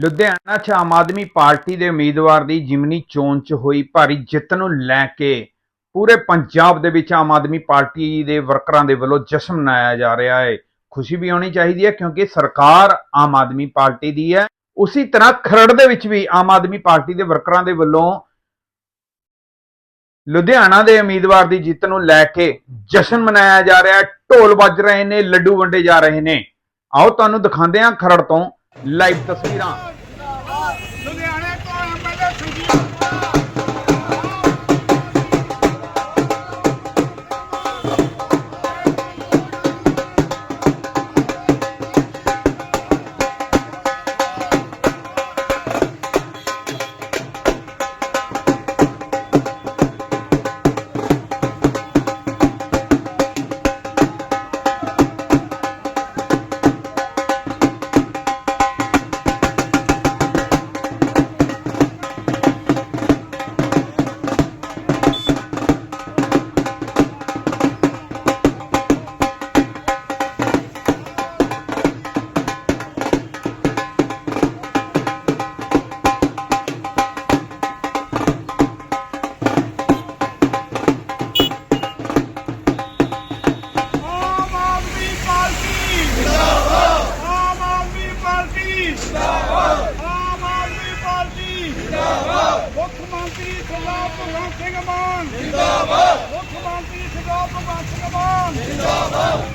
ਲੁਧਿਆਣਾ 'ਚ ਆਮ ਆਦਮੀ ਪਾਰਟੀ ਦੇ ਉਮੀਦਵਾਰ ਦੀ ਜਿਮਨੀ ਚੋਣ 'ਚ ਹੋਈ ਭਾਰੀ ਜਿੱਤ ਨੂੰ ਲੈ ਕੇ ਪੂਰੇ ਪੰਜਾਬ ਦੇ ਵਿੱਚ ਆਮ ਆਦਮੀ ਪਾਰਟੀ ਦੇ ਵਰਕਰਾਂ ਦੇ ਵੱਲੋਂ ਜਸ਼ਨ ਮਨਾਇਆ ਜਾ ਰਿਹਾ ਹੈ। ਖੁਸ਼ੀ ਵੀ ਹੋਣੀ ਚਾਹੀਦੀ ਹੈ ਕਿਉਂਕਿ ਸਰਕਾਰ ਆਮ ਆਦਮੀ ਪਾਰਟੀ ਦੀ ਹੈ। ਉਸੇ ਤਰ੍ਹਾਂ ਖਰੜ ਦੇ ਵਿੱਚ ਵੀ ਆਮ ਆਦਮੀ ਪਾਰਟੀ ਦੇ ਵਰਕਰਾਂ ਦੇ ਵੱਲੋਂ ਲੁਧਿਆਣਾ ਦੇ ਉਮੀਦਵਾਰ ਦੀ ਜਿੱਤ ਨੂੰ ਲੈ ਕੇ ਜਸ਼ਨ ਮਨਾਇਆ ਜਾ ਰਿਹਾ ਹੈ। ਢੋਲ ਵੱਜ ਰਹੇ ਨੇ, ਲੱਡੂ ਵੰਡੇ ਜਾ ਰਹੇ ਨੇ। ਆਓ ਤੁਹਾਨੂੰ ਦਿਖਾਉਂਦੇ ਹਾਂ ਖਰੜ ਤੋਂ। ਲਾਈਵ ਤਸਵੀਰਾਂ ਸਰਦਾਰ ਭਗਵੰਤ ਸਿੰਘ ਮਾਨ। ਜਿੰਦਾਬਾਦ। ਮੁੱਖ ਮੰਤਰੀ ਸਰਦਾਰ ਭਗਵੰਤ ਸਿੰਘ ਮਾਨ।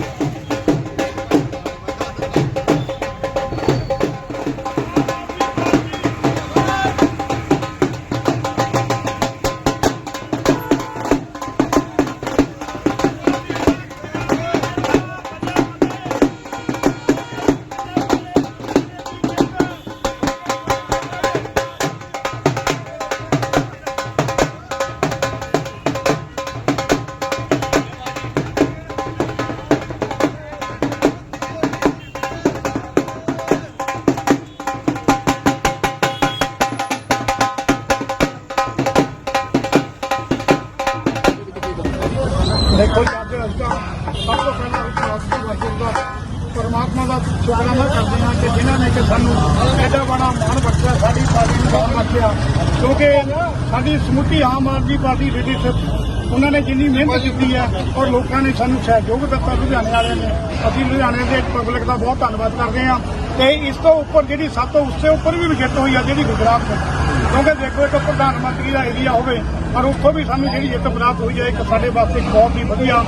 ਦੇਖੋ ਜੀ, ਅੱਜ ਅਸੀਂ ਤਾਂ ਸਭ ਤੋਂ ਪਹਿਲਾਂ ਵਿਸ਼ਵਾਸ ਵਾਹਿਗੁਰੂ ਦਾ ਪਰਮਾਤਮਾ ਦਾ ਸ਼ੁਕਰਾਨਾ ਕਰਦੇ ਹਾਂ ਕਿ ਜਿਨ੍ਹਾਂ ਨੇ ਕਿ ਸਾਨੂੰ ਐਡਾ ਬੜਾ ਮਾਣ ਬਖਸ਼ਿਆ, ਸਾਡੀ ਪਾਰਟੀ ਨੂੰ ਮਾਣ ਬਖਸ਼ਿਆ, ਕਿਉਂਕਿ ਸਾਡੀ ਸਮੁੱਚੀ ਆਮ ਆਦਮੀ ਪਾਰਟੀ ਲੀਡਰਸ਼ਿਪ ਉਹਨਾਂ ਨੇ ਜਿੰਨੀ ਮਿਹਨਤ ਕੀਤੀ ਹੈ ਔਰ ਲੋਕਾਂ ਨੇ ਸਾਨੂੰ ਸਹਿਯੋਗ ਦਿੱਤਾ, ਲੁਧਿਆਣੇ ਵਾਲਿਆਂ ਨੇ। ਅਸੀਂ ਲੁਧਿਆਣੇ ਦੇ ਪਬਲਿਕ ਦਾ ਬਹੁਤ ਧੰਨਵਾਦ ਕਰਦੇ ਹਾਂ। ਤੇ ਇਸ ਤੋਂ ਉੱਪਰ ਜਿਹੜੀ ਸਭ ਤੋਂ ਉੱਤੇ ਉੱਪਰ ਵੀ ਜਿੱਤ ਹੋਈ ਹੈ ਜਿਹੜੀ ਗੁਜਰਾਤ ਵਿੱਚ ਕਿਉਂਕਿ ਦੇਖੋ ਇੱਕ ਪ੍ਰਧਾਨ ਮੰਤਰੀ ਦਾ ਏਰੀਆ ਹੋਵੇ, ਪਰ ਉੱਥੋਂ ਵੀ ਸਾਨੂੰ ਜਿਹੜੀ ਜਿੱਤ ਪ੍ਰਾਪਤ ਹੋਈ ਹੈ, ਇੱਕ ਸਾਡੇ ਵਾਸਤੇ ਇੱਕ ਬਹੁਤ ਹੀ ਵਧੀਆ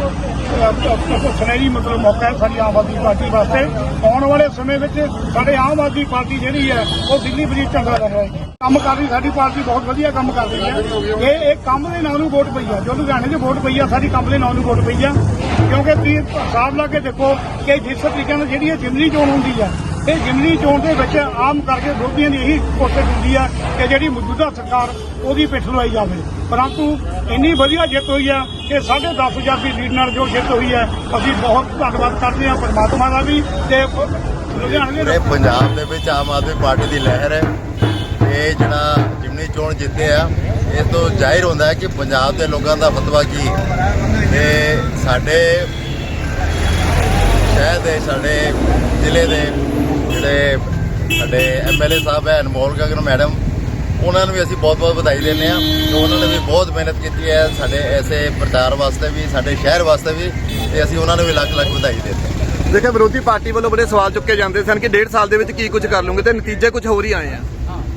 ਸੁਨਹਿਰੀ ਮਤਲਬ ਮੌਕਾ ਹੈ ਸਾਡੀ ਆਮ ਆਦਮੀ ਪਾਰਟੀ ਵਾਸਤੇ। ਆਉਣ ਵਾਲੇ ਸਮੇਂ ਵਿੱਚ ਸਾਡੇ ਆਮ ਆਦਮੀ ਪਾਰਟੀ ਜਿਹੜੀ ਹੈ, ਉਹ ਦਿੱਲੀ ਵਿੱਚ ਝੰਡਾ ਲਹਿਰਾਏਗੀ ਕੰਮ ਕਰ ਰਹੀ, ਸਾਡੀ ਪਾਰਟੀ ਬਹੁਤ ਵਧੀਆ ਕੰਮ ਕਰ ਰਹੀ ਹੈ। ਇਹ ਇਹ ਕੰਮ ਦੇ ਨਾਂ ਨੂੰ ਵੋਟ ਪਈ ਆ। ਜੋ ਲੁਧਿਆਣੇ 'ਚ ਵੋਟ ਪਈ ਆ, ਸਾਡੀ ਕੰਮ ਦੇ ਨਾਂ ਨੂੰ ਵੋਟ ਪਈ ਆ। ਕਿਉਂਕਿ ਤੁਸੀਂ ਹਿਸਾਬ ਲਾ ਕੇ ਦੇਖੋ ਕਿ ਜਿਸ ਤਰੀਕੇ ਨਾਲ ਜਿਹੜੀ ਇਹ ਜਿਮਨੀ ਚੋਣ ਹੁੰਦੀ ਆ ਇਹ ਜਿਮਨੀ ਚੋਣ ਦੇ ਵਿੱਚ ਆਮ ਕਰਕੇ ਵਿਰੋਧੀਆਂ ਦੀ ਇਹੀ ਕੋਸ਼ਿਸ਼ ਹੁੰਦੀ ਆ ਕਿ ਜਿਹੜੀ ਮੌਜੂਦਾ ਸਰਕਾਰ ਉਹਦੀ ਪਿੱਠ ਲਵਾਈ ਜਾਵੇ। ਪਰੰਤੂ ਇੰਨੀ ਵਧੀਆ ਜਿੱਤ ਹੋਈ ਆ ਕਿ 10500 ਦੀ ਲੀਡ ਨਾਲ ਜੋ ਜਿੱਤ ਹੋਈ ਹੈ ਅਸੀਂ ਬਹੁਤ ਧੰਨਵਾਦ ਕਰਦੇ ਹਾਂ ਪਰਮਾਤਮਾ ਦਾ ਵੀ ਤੇ ਲੁਧਿਆਣੇ ਦੇ ਪੰਜਾਬ ਦੇ ਵਿੱਚ ਆਮ ਆਦਮੀ ਪਾਰਟੀ ਦੀ ਲਹਿਰ ਹੈ। ਇਹ ਜਿਹੜਾ ਜਿਮਨੀ ਚੋਣ ਜਿੱਤੇ ਆ ਇਸ ਤੋਂ ਜ਼ਾਹਿਰ ਹੁੰਦਾ ਹੈ ਕਿ ਪੰਜਾਬ ਦੇ ਲੋਕਾਂ ਦਾ ਫਤਵਾ ਕੀ? ਹੈ ਤੇ ਸਾਡੇ ਸ਼ਹਿਰ ਦੇ ਸਾਡੇ ਜ਼ਿਲ੍ਹੇ ਦੇ ਜਿਹੜੇ ਸਾਡੇ ਐਮਐਲਏ ਸਾਹਿਬ ਹੈ ਅਨਮੋਲ ਗਗਨ ਮੈਡਮ ਉਹਨਾਂ ਨੂੰ ਵੀ ਅਸੀਂ ਬਹੁਤ-ਬਹੁਤ ਵਧਾਈ ਦਿੰਦੇ ਕਿ ਉਹਨਾਂ ਨੇ ਵੀ ਬਹੁਤ ਮਿਹਨਤ ਕੀਤੀ ਹੈ ਸਾਡੇ ਐਸੇ ਪ੍ਰਚਾਰ ਵਾਸਤੇ ਵੀ ਸਾਡੇ ਸ਼ਹਿਰ ਵਾਸਤੇ ਵੀ ਤੇ ਅਸੀਂ ਉਹਨਾਂ ਨੂੰ ਵੀ ਲੱਖ-ਲੱਖ ਵਧਾਈ ਦਿੰਦੇ ਹਾਂ। ਦੇਖਿਆ ਵਿਰੋਧੀ ਪਾਰਟੀ ਵੱਲੋਂ ਬੜੇ ਸਵਾਲ ਚੁੱਕੇ ਜਾਂਦੇ ਸਨ ਕਿ ਡੇਢ ਸਾਲ ਦੇ ਵਿੱਚ ਕੀ ਕੁਝ ਕਰ ਲੂਗੇ ਤੇ ਨਤੀਜੇ ਕੁਝ ਹੋਰ ਹੀ ਆਏ ਆ।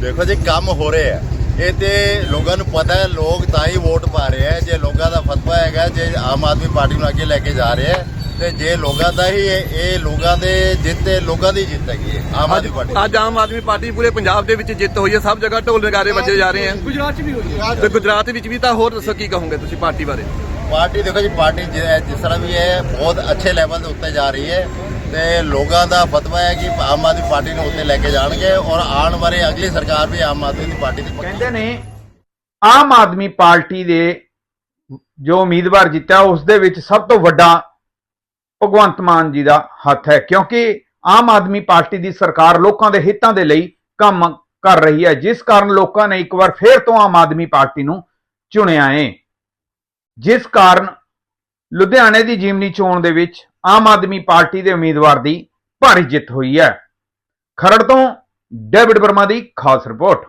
ਦੇਖੋ ਜੀ ਕੰਮ ਹੋ ਰਿਹਾ ਹੈ ਇਹ ਤੇ ਲੋਕਾਂ ਨੂੰ ਪਤਾ ਹੈ ਲੋਕ ਤਾਂ ਹੀ ਵੋਟ ਪਾ ਰਹੇ ਹੈ ਜੇ ਲੋਕਾਂ ਦਾ ਫਤਵਾ ਹੈਗਾ ਜੇ ਆਮ ਆਦਮੀ ਪਾਰਟੀ ਨੂੰ ਅੱਗੇ ਲੈ ਕੇ ਜਾ ਰਹੇ ਹੈ ਤੇ ਜੇ ਲੋਕਾਂ ਦਾ ਹੀ ਇਹ ਇਹ ਲੋਕਾਂ ਦੇ ਜਿੱਤ ਹੈ ਲੋਕਾਂ ਦੀ ਜਿੱਤ ਹੈਗੀ ਹੈ ਆਮ ਆਦਮੀ ਪਾਰਟੀ ਅੱਜ ਆਮ ਆਦਮੀ ਪਾਰਟੀ ਪੂਰੇ ਪੰਜਾਬ ਦੇ ਵਿੱਚ ਜਿੱਤ ਹੋਈ ਹੈ ਸਭ ਜਗ੍ਹਾ ਢੋਲ ਨਗਾਰੇ ਵੱਜੇ ਜਾ ਰਹੇ ਆ ਗੁਜਰਾਤ 'ਚ ਵੀ ਹੋਈ ਹੈ। ਤੇ ਗੁਜਰਾਤ ਵਿੱਚ ਵੀ ਤਾਂ ਹੋਰ ਦੱਸੋ ਕੀ ਕਹੋਗੇ ਤੁਸੀਂ ਪਾਰਟੀ ਬਾਰੇ? ਪਾਰਟੀ ਦੇਖੋ ਜੀ ਪਾਰਟੀ ਜਿ- ਜਿਸ ਤਰ੍ਹਾਂ ਵੀ ਹੈ ਬਹੁਤ ਅੱਛੇ ਲੈਵਲ ਦੇ ਉੱਤੇ ਜਾ ਰਹੀ ਹੈ ਤੇ ਲੋਕਾਂ ਦਾ ਫਤਵਾ ਹੈ ਕਿ ਆਮ ਆਦਮੀ ਪਾਰਟੀ ਨੂੰ ਉੱਤੇ ਲੈ ਕੇ ਜਾਣਗੇ ਔਰ ਆਉਣ ਵਾਲੀ ਅਗਲੀ ਸਰਕਾਰ ਵੀ ਆਮ ਆਦਮੀ ਦੀ ਪਾਰਟੀ ਦੀ ਪੱਕੀ ਕਹਿੰਦੇ ਨੇ ਆਮ ਆਦਮੀ ਪਾਰਟੀ ਦੇ ਜੋ ਉਮੀਦਵਾਰ ਜਿੱਤਿਆ ਉਸ ਦੇ ਵਿੱਚ ਸਭ ਤੋਂ ਵੱਡਾ ਭਗਵੰਤ ਮਾਨ ਜੀ ਦਾ ਹੱਥ ਹੈ, ਕਿਉਂਕਿ ਆਮ ਆਦਮੀ ਪਾਰਟੀ ਦੀ ਸਰਕਾਰ ਲੋਕਾਂ ਦੇ ਹਿੱਤਾਂ ਦੇ ਲਈ ਕੰਮ ਕਰ ਰਹੀ ਹੈ, ਜਿਸ ਕਾਰਨ ਲੋਕਾਂ ਨੇ ਇੱਕ ਵਾਰ ਫੇਰ ਤੋਂ ਆਮ ਆਦਮੀ ਪਾਰਟੀ ਨੂੰ ਚੁਣਿਆ ਹੈ ਜਿਸ ਕਾਰਨ ਲੁਧਿਆਣੇ ਦੀ ਜਿਮਨੀ ਚੋਣ ਦੇ ਵਿੱਚ ਆਮ ਆਦਮੀ ਪਾਰਟੀ ਦੇ ਉਮੀਦਵਾਰ ਦੀ ਭਾਰੀ ਜਿੱਤ ਹੋਈ ਹੈ। ਖਰੜ ਤੋਂ ਡੇਵਿਡ ਵਰਮਾ ਦੀ ਖਾਸ ਰਿਪੋਰਟ।